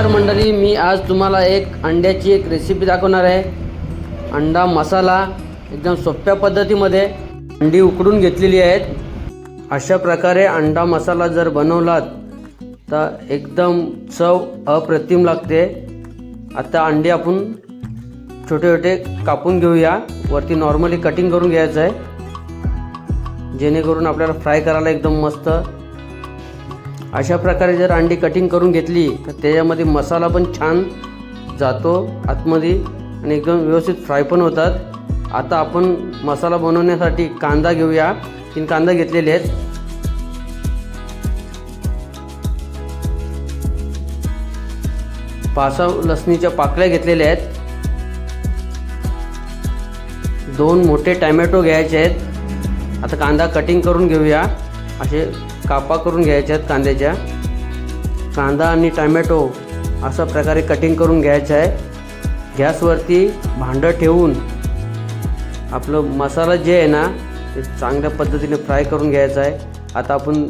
नमस्कार मंडळी मी आज तुम्हाला एक अंड्याची एक रेसिपी दाखवणार आहे. अंडा मसाला एकदम सोप्या पद्धतीमध्ये अंडी उकडून घेतलेली आहेत. अशा प्रकारे अंडा मसाला जर बनवलात तर एकदम चव अप्रतिम लागते. आता अंडी आपण छोटे छोटे कापून घेऊया. वरती नॉर्मली कटिंग करून घ्यायचं आहे. जेणेकरून आपल्याला फ्राय करायला एकदम मस्त अशा प्रकारे जर अंडी कटिंग करून घेतली तर त्याच्यामध्ये मसाला पण छान जातो आतमध्ये आणि एकदम व्यवस्थित फ्राय पण होतात. आता आपण मसाला बनवण्यासाठी कांदा घेऊया. तीन कांदा घेतलेले आहेत. पासा लसणीच्या पाकळ्या घेतलेल्या आहेत. दोन मोठे टॅमॅटो घ्यायचे आहेत. आता कांदा कटिंग करून घेऊया. असे कापा करून घ्यायच्या आहेत कांद्याच्या. कांदा आणि टॅमॅटो अशा प्रकारे कटिंग करून घ्यायचं आहे. गॅसवरती भांडं ठेवून आपलं मसाला जे आहे ना ते चांगल्या पद्धतीने फ्राय करून घ्यायचं आहे. आता आपण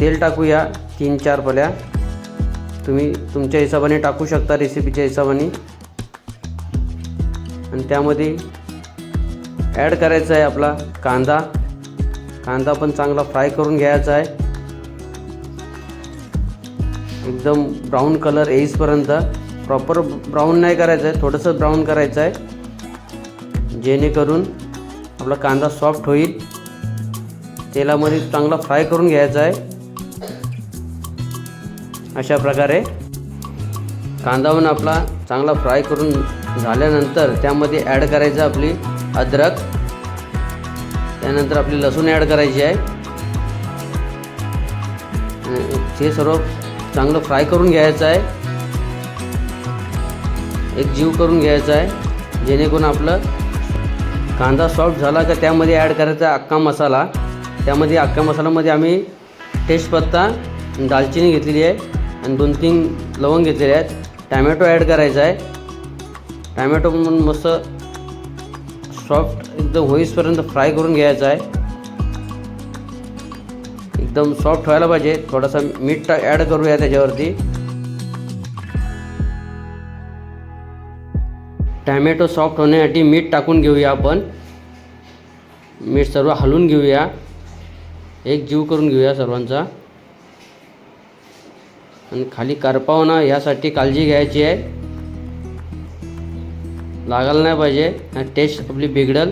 तेल टाकूया तीन चार पल्या. तुम्ही तुमच्या हिशोबाने टाकू शकता रेसिपीच्या हिशोबाने. आणि त्यामध्ये ॲड करायचा आहे आपला कांदा. कांदा पण चांगला फ्राय करून घ्यायचा आहे. एकदम ब्राऊन कलर येईसपर्यंत प्रॉपर ब्राऊन नाही करायचं आहे थोडंसं ब्राऊन करायचं आहे जेणेकरून आपला कांदा सॉफ्ट होईल. तेलामध्ये चांगला फ्राय करून घ्यायचा आहे अशा प्रकारे कांदा पण आपला चांगला फ्राय करून झाल्यानंतर त्यामध्ये ॲड करायचं आपली अद्रक. त्यानंतर आपली लसूण ॲड करायची आहे. हे सर्व चांगलं फ्राय करून घ्यायचं आहे. एक जीव करून घ्यायचा आहे. जेणेकरून आपलं कांदा सॉफ्ट झाला का त्यामध्ये ॲड करायचा अख्खा मसाला. त्यामध्ये अख्खा मसाल्यामध्ये आम्ही तेजपत्ता दालचिनी घेतलेली आहे आणि दोन तीन लवंग घेतलेले आहेत. टॅमॅटो ॲड करायचा आहे. टॅमॅटो म्हणून मस्त सॉफ्ट एकदम होईसपर्यंत फ्राय करून घ्यायचा आहे. एकदम सॉफ्ट व्हायला पाहिजे. थोडासा मीठ ॲड करूया त्याच्यावरती. टॅमॅटो सॉफ्ट होण्यासाठी मीठ टाकून घेऊया आपण. मीठ सर्व हलवून घेऊया. एक जीव करून घेऊया सर्वांचा. आणि खाली करपाव ना यासाठी काळजी घ्यायची आहे. लागायला नाही पाहिजे. टेस्ट आपली बिघडल.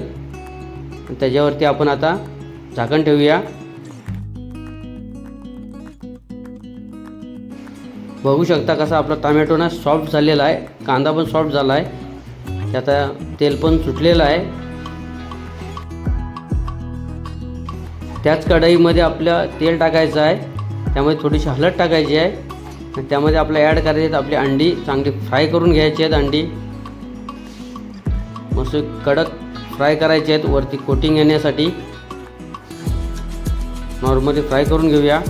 त्याच्यावरती आपण आता झाकण ठेवूया. बघू शकता कसा आपला टमॅटो ना सॉफ्ट झालेला आहे. कांदा पण सॉफ्ट झाला आहे. आता तेल पण सुटलेलं आहे. त्याच कढईमध्ये आपलं तेल टाकायचं आहे. त्यामध्ये थोडीशी हळद टाकायची आहे. त्यामध्ये आपलं ॲड करायची आहेत आपली अंडी. चांगली फ्राय करून घ्यायची आहेत अंडी. मस्त कडक फ्राय करायचे आहेत. वरती कोटिंग येण्यासाठी. नॉर्मली फ्राय करून घेऊया.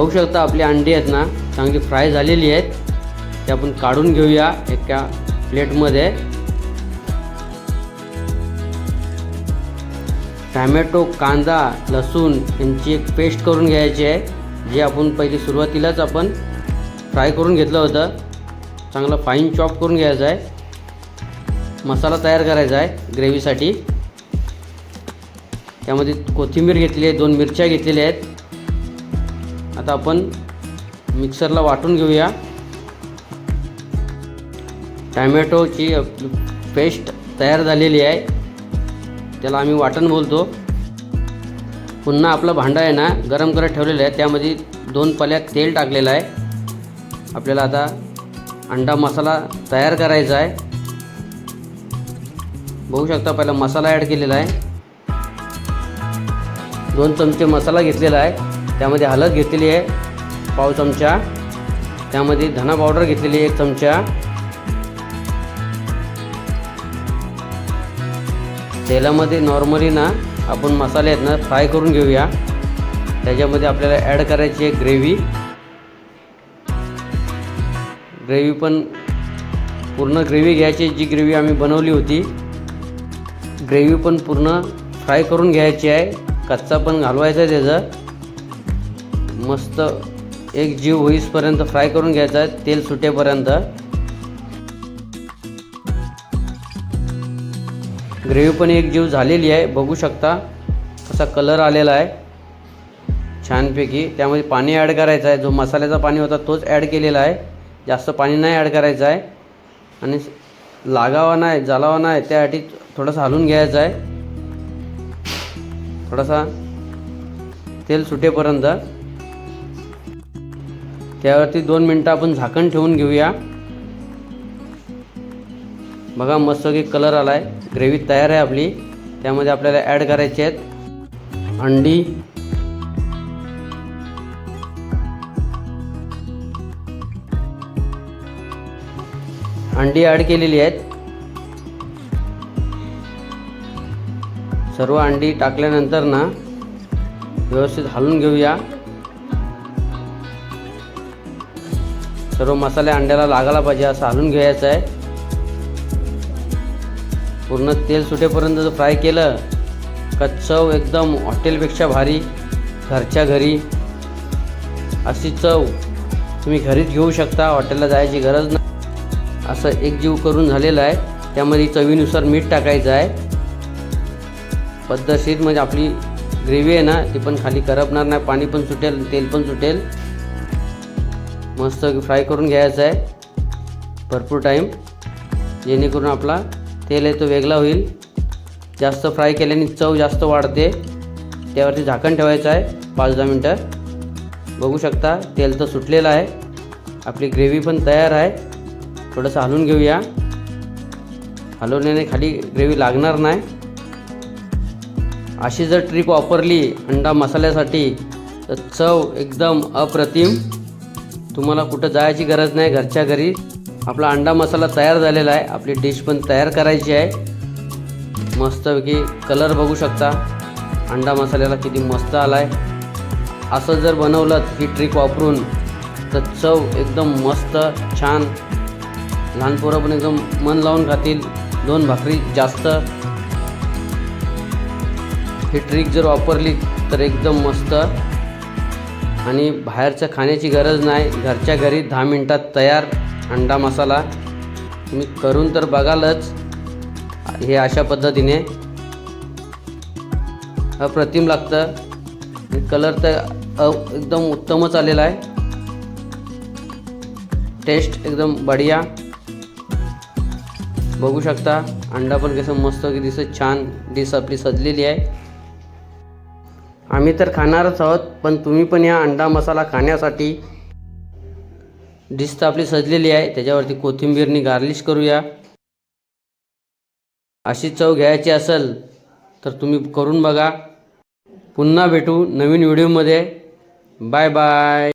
बघू शकता आपली अंडी आहेत ना चांगली फ्राय झालेली आहेत. ते आपण काढून घेऊया एका प्लेटमध्ये. टॅमॅटो कांदा लसूण यांची एक पेस्ट करून घ्यायची आहे जे आपण पहिली सुरुवातीलाच आपण फ्राय करून घेतलं होतं. चांगलं फाईन चॉप करून घ्यायचं आहे. मसाला तयार करायचा आहे ग्रेव्हीसाठी त्यामध्ये कोथिंबीर घेतली आहे दोन मिरच्या घेतलेल्या आहेत. आता आपण मिक्सरला वाटून घेऊया. टॅमॅटोची पेस्ट तयार झालेली आहे. त्याला आम्ही वाटण बोलतो. पुन्हा आपलं भांडं आहे ना गरम करत ठेवलेलं आहे. त्यामध्ये दोन पल्यात तेल टाकलेलं आहे. आपल्याला आता अंडा मसाला तयार करायचा आहे. बघू शकता पहिला मसाला ॲड केलेला आहे. दोन चमचे मसाला घेतलेला आहे. त्यामध्ये हळद घेतलेली आहे पाव चमचा. त्यामध्ये धना पावडर घेतलेली आहे एक चमचा. तेलामध्ये नॉर्मली ना आपण मसाले आहेत ना फ्राय करून घेऊया. त्याच्यामध्ये आपल्याला ॲड करायची आहे ग्रेव्ही ग्रेव्ही पण पूर्ण ग्रेव्ही घ्यायची जी ग्रेव्ही आम्ही बनवली होती. ग्रेव्ही पण पूर्ण फ्राय करून घ्यायची आहे. कच्चा पण घालवायचा आहे त्याचं. मस्त एक जीव होईसपर्यंत फ्राय करून घ्यायचा आहे तेल सुटेपर्यंत. ग्रेव्ही पण एक जीव झालेली आहे बघू शकता असा कलर आलेला आहे. छानपैकी. त्यामध्ये पाणी ॲड करायचं आहे जो मसाल्याचा पाणी होता तोच ॲड केलेला आहे. जास्त पाणी नाही ॲड करायचं आहे. आणि लागावा नाही जालावा नाही त्यासाठी थोडंसं हलून घ्यायचं आहे. थोडासा तेल सुटेपर्यंत. त्यावरती दोन मिनटं आपण झाकण ठेवून घेऊया. बघा मस्त की कलर आला आहे ग्रेव्ही तयार आहे आपली. त्यामध्ये आपल्याला ॲड करायचे आहेत. अंडी. अंडी ॲड केलेली आहेत. सर्व अंडी टाकल्यानंतर ना व्यवस्थित हलवून घेऊया. सर्व मसाले अंड्याला लागायला पाहिजे असं हलून घ्यायचं आहे. पूर्ण तेल सुटेपर्यंत जर फ्राय केलं का चव एकदम हॉटेलपेक्षा भारी घरच्या घरी. अशी चव तुम्ही घरीच घेऊ शकता हॉटेलला जायची गरज नाही. असं एकजीव करून झालेलं आहे. त्यामध्ये चवीनुसार मीठ टाकायचं आहे. पद्धतशीर म्हणजे आपली ग्रेव्ही आहे ना ती पण खाली करपणार नाही पाणी पण सुटेल तेल पण सुटेल. मस्त फ्राय करून घ्यायचं आहे. भरपूर टाईम जेणेकरून आपला तेल आहे तो वेगळा होईल. जास्त फ्राय केल्याने चव जास्त वाढते. त्यावरती झाकण ठेवायचं आहे. पाच दहा मिनटं. बघू शकता तेल तर सुटलेलं आहे. आपली ग्रेव्ही पण तयार आहे. थोडंसं हलवून घेऊया. हलवण्याने खाली ग्रेव्ही लागणार नाही. अशी जर ट्रिक वापरली अंडा मसाल्यासाठी तर चव एकदम अप्रतिम. तुम्हाला कुठं जायची गरज नाही घरच्या घरी. आपला अंडा मसाला तयार झालेला आहे. आपली डिश पण तयार करायची आहे. मस्तपैकी कलर बघू शकता. अंडा मसाल्याला किती मस्त आला आहे असं जर बनवलं ही ट्रिक वापरून तर चव एकदम मस्त छान. लहान पोरं पण एकदम मन लावून खातील. दोन भाकरी जास्त. ही ट्रिक जर वापरली तर एकदम मस्त. आणि बाहेरचं खाण्याची गरज नाही. घरच्या घरी दहा मिनटात तयार अंडा मसाला. तुम्ही करून तर बघालच. हे अशा पद्धतीने. अप्रतिम लागतं. कलर तर एकदम उत्तमच आलेला आहे. टेस्ट एकदम बढिया. बघू शकता अंडा पण कसं मस्त की दिसत छान. डिश आपली सजलेली आहे. आम्ही तर खाणारच आहोत पण तुम्ही पण या अंडा मसाला खाण्यासाठी. डिश तर आपली सजलेली आहे त्याच्यावरती कोथिंबीरनी गार्लिश करूया. अशी चव घ्यायची असेल तर तुम्ही करून बघा. पुन्हा भेटू नवीन व्हिडिओमध्ये. Bye bye.